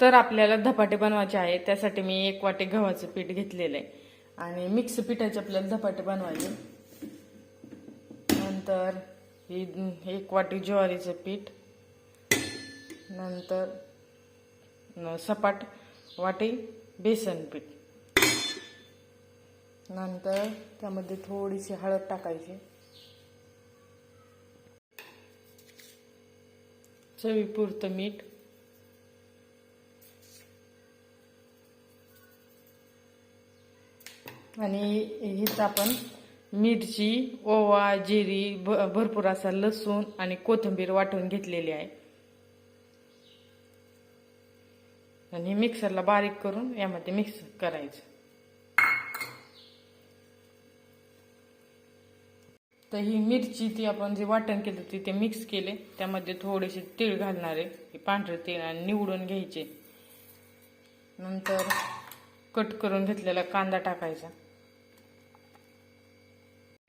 तर आपल्याला धपाटे बनवायचे आहे त्यासाठी मी एक वाटे गव्हाचं पीठ घेतलेलं आहे. आणि मिक्स पिठाचे आपल्याला धपाटे बनवायचे नंतर ही एक वाटी ज्वारीचं पीठ. नंतर सपाट वाटी बेसन पीठ. नंतर त्यामध्ये थोडीशी हळद टाकायची. चवीपुरतं मीठ. आणि हीच आपण मिरची ओवा जिरी भ- भरपूर असा लसूण आणि कोथिंबीर वाटून घेतलेली आहे. आणि मिक्सरला बारीक करून यामध्ये मिक्स करायचं. तर ही मिरची ती आपण जे वाटण केलं ती ते मिक्स केले. त्यामध्ये थोडेसे तीळ घालणारे हे पांढरे तीळ आणि निवडून घ्यायचे. नंतर कट करून घेतलेला कांदा टाकायचा.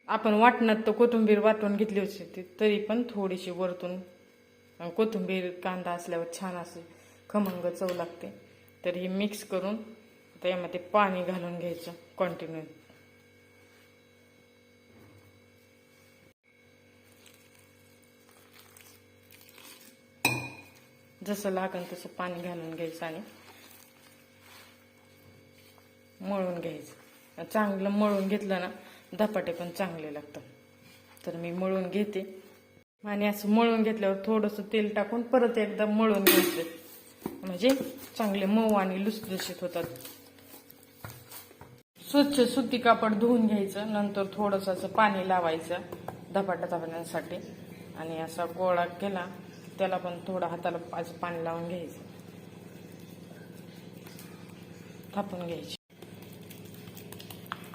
आपण वाटणात तर कोथिंबीर वाटून घेतली होती तरी पण थोडीशी वरतून कोथिंबीर कांदा असल्यावर छान असे खमंग चव लागते. तर हे मिक्स करून आता यामध्ये पाणी घालून घ्यायचं कंटिन्यू जसं लागेल तसं पाणी घालून घ्यायचं आणि मळून घ्यायचं. चांगलं मळून घेतलं ना धपाटे पण चांगले लागतात. तर मी मळून घेते. आणि असं मळून घेतल्यावर थोडंसं तेल टाकून परत एकदा मळून घ्यायचे. म्हणजे चांगले मऊ आणि लुसलुशीत होतात. स्वच्छ सुती कापड धुवून घ्यायचं. नंतर थोडंसं असं पाणी लावायचं धपाटा थापण्यासाठी आणि असा गोळा केला त्याला पण थोडं हाताला पाणी लावून घ्यायचं. थापून घ्यायचे.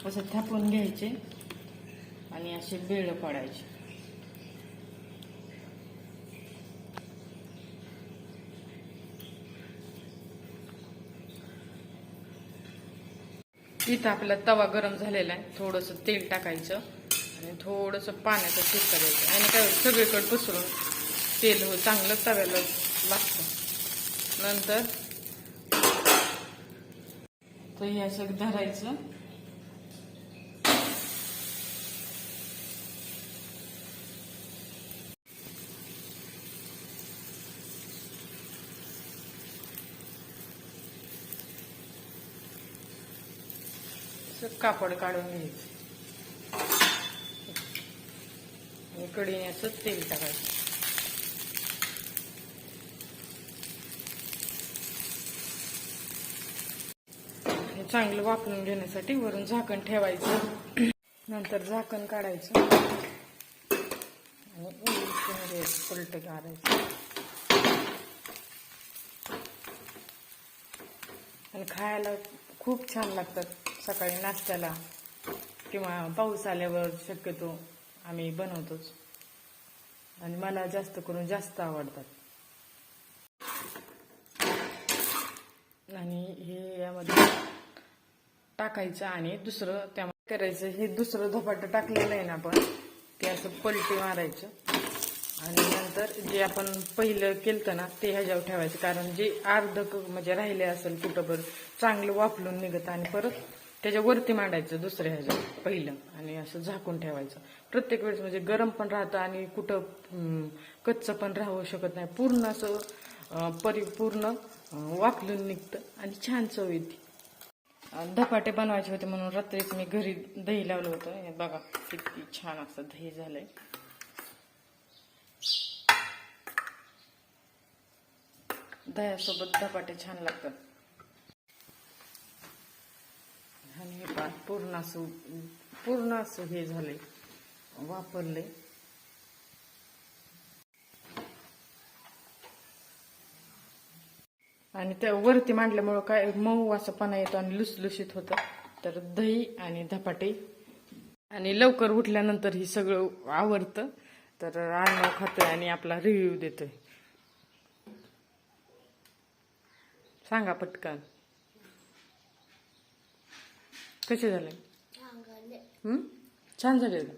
असं थापून घ्यायचे आणि असे बेळ पडायचे. इथं आपला तवा गरम झालेला आहे. थोडंसं तेल टाकायचं आणि थोडंसं पाण्याचं शिरका द्यायचं. आणि काय सगळीकडे पसरून तेल हो चांगलं तव्याला लागतं. नंतर तर हे असं धरायचं. असं कापड काढून घ्यायचं. आणि असं तेल टाकायचं. हे चांगलं वापरून घेण्यासाठी वरून झाकण ठेवायचं. नंतर झाकण काढायचं. आणि उलटून पलट काढायचं आणि खायला खूप छान लागतात. सकाळी नाश्त्याला किंवा पाऊस आल्यावर शक्यतो आम्ही बनवतोच. आणि मला जास्त करून जास्त आवडतात. आणि हे यामध्ये टाकायचं आणि दुसरं त्यामध्ये करायचं. हे दुसरं धपाटं टाकलेलं आहे ना आपण ते असं पलटी मारायचं. आणि नंतर जे आपण पहिलं केलं ना ते ह्याच्यावर ठेवायचं. कारण जे अर्ध म्हणजे राहिले असेल कुठंभर चांगलं वापरून निघत आणि परत त्याच्यावरती मांडायचं दुसऱ्या ह्याच्यावर पहिलं. आणि असं झाकून ठेवायचं. प्रत्येक वेळेस म्हणजे गरम पण राहतं आणि कुठं कच्चं पण राहू शकत नाही. पूर्ण असं परिपूर्ण अं, वाफलून निघतं आणि छान चव येते. धपाटे बनवायचे होते म्हणून रात्रीच मी घरी दही लावलं होतं. हे बघा किती छान असं दही झालंय. दह्यासोबत धपाटे छान लागतात आणि हे पहा पूर्ण असं पूर्ण असं हे झाले वापरले आणि त्या वरती मांडल्यामुळं काय मऊ असं येतो आणि लुसलुशीत होतं. तर दही आणि धपाटे. आणि लवकर उठल्यानंतर ही सगळं आवडतं तर आण खातोय आणि आपला रिव्ह्यू देतोय. सांगा पटकन. कसे झाले? छान झाले. का